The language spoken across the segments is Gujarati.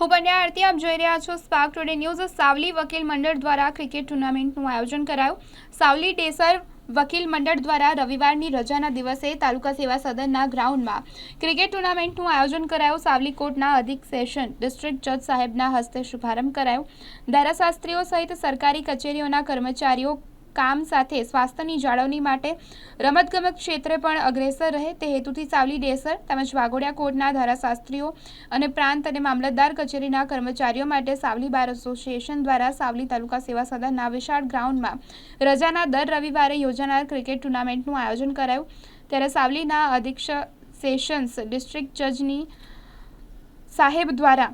હું પંડ્યા આરતી, આપ જોઈ રહ્યા છો સ્પાર્ક ટુડે ન્યૂઝ સાવલી વકીલ મંડળ દ્વારા ક્રિકેટ ટુર્નામેન્ટનું આયોજન કરાયું. સાવલી ડેસર વકીલ મંડળ દ્વારા રવિવારની રજાના દિવસે તાલુકા સેવા સદનના ગ્રાઉન્ડમાં ક્રિકેટ ટુર્નામેન્ટનું આયોજન કરાયું. સાવલી કોર્ટના અધિક સેશન ડિસ્ટ્રિક્ટ જજ સાહેબના હસ્તે શુભારંભ કરાયો. ધારાશાસ્ત્રીઓ સહિત સરકારી કચેરીઓના કર્મચારીઓ કામ સાથે સ્વાસ્થ્યની જાળવણી માટે રમતગમત ક્ષેત્રે પણ અગ્રેસર રહે તે હેતુથી સાવલી ડેસર તેમજ વાઘોડિયા કોર્ટના ધારાશાસ્ત્રીઓ અને પ્રાંત અને મામલતદાર કચેરીના કર્મચારીઓ માટે સાવલી બાર એસોસિએશન દ્વારા સાવલી તાલુકા સેવા સદનના વિશાળ ગ્રાઉન્ડમાં રજાના દર રવિવારે યોજાનાર ક્રિકેટ ટુર્નામેન્ટનું આયોજન કરાયું. ત્યારે સાવલીના અધિક્ષક સેશન્સ ડિસ્ટ્રિક્ટ જજની સાહેબ દ્વારા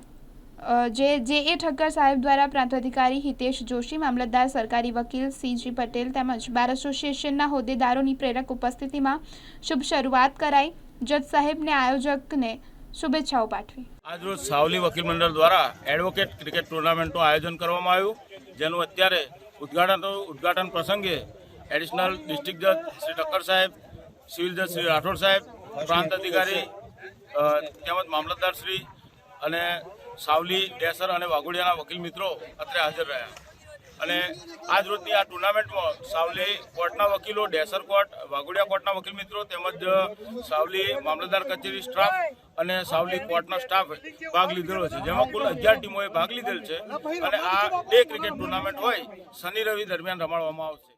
જે જે એ ઠક્કર સાહેબ દ્વારા પ્રાંત અધિકારી હિતેશ જોશી, મામલતદાર સરકારી વકીલ સીજી પટેલ તેમજ બાર એસોસિએશનના હોદ્દેદારોની પ્રેરક ઉપસ્થિતિમાં શુભ શરૂઆત કરાઈ. જજ સાહેબને આયોજકને શુભેચ્છાઓ પાઠવી. આજરોજ સાવલી વકીલ મંડળ દ્વારા એડવોકેટ ક્રિકેટ ટુર્નામેન્ટનું આયોજન કરવામાં આવ્યું, જેનું અત્યારે ઉદઘાટન, ઉદ્ઘાટન પ્રસંગે એડિશનલ ડિસ્ટ્રિક્ટ જજ શ્રી ઠક્કર સાહેબ, સિવિલ જજ શ્રી રાઠોડ સાહેબ, પ્રાંત અધિકારી તેમજ મામલતદાર શ્રી અને સાવલી, ડેસર અને વાઘોડિયાના વકીલ મિત્રો અત્રે હાજર રહ્યા. અને આજ રોજની આ ટુર્નામેન્ટમાં સાવલી કોર્ટના વકીલો, ડેસર કોર્ટ, વાઘોડિયા કોર્ટના વકીલ મિત્રો તેમજ સાવલી મામલતદાર કચેરી સ્ટાફ અને સાવલી કોર્ટનો સ્ટાફ ભાગ લીધેલો છે. જેમાં કુલ અગિયાર ટીમોએ ભાગ લીધેલ છે. અને આ ડે ક્રિકેટ ટુર્નામેન્ટ હોય, શનિ રવિ દરમિયાન રમાડવામાં આવશે.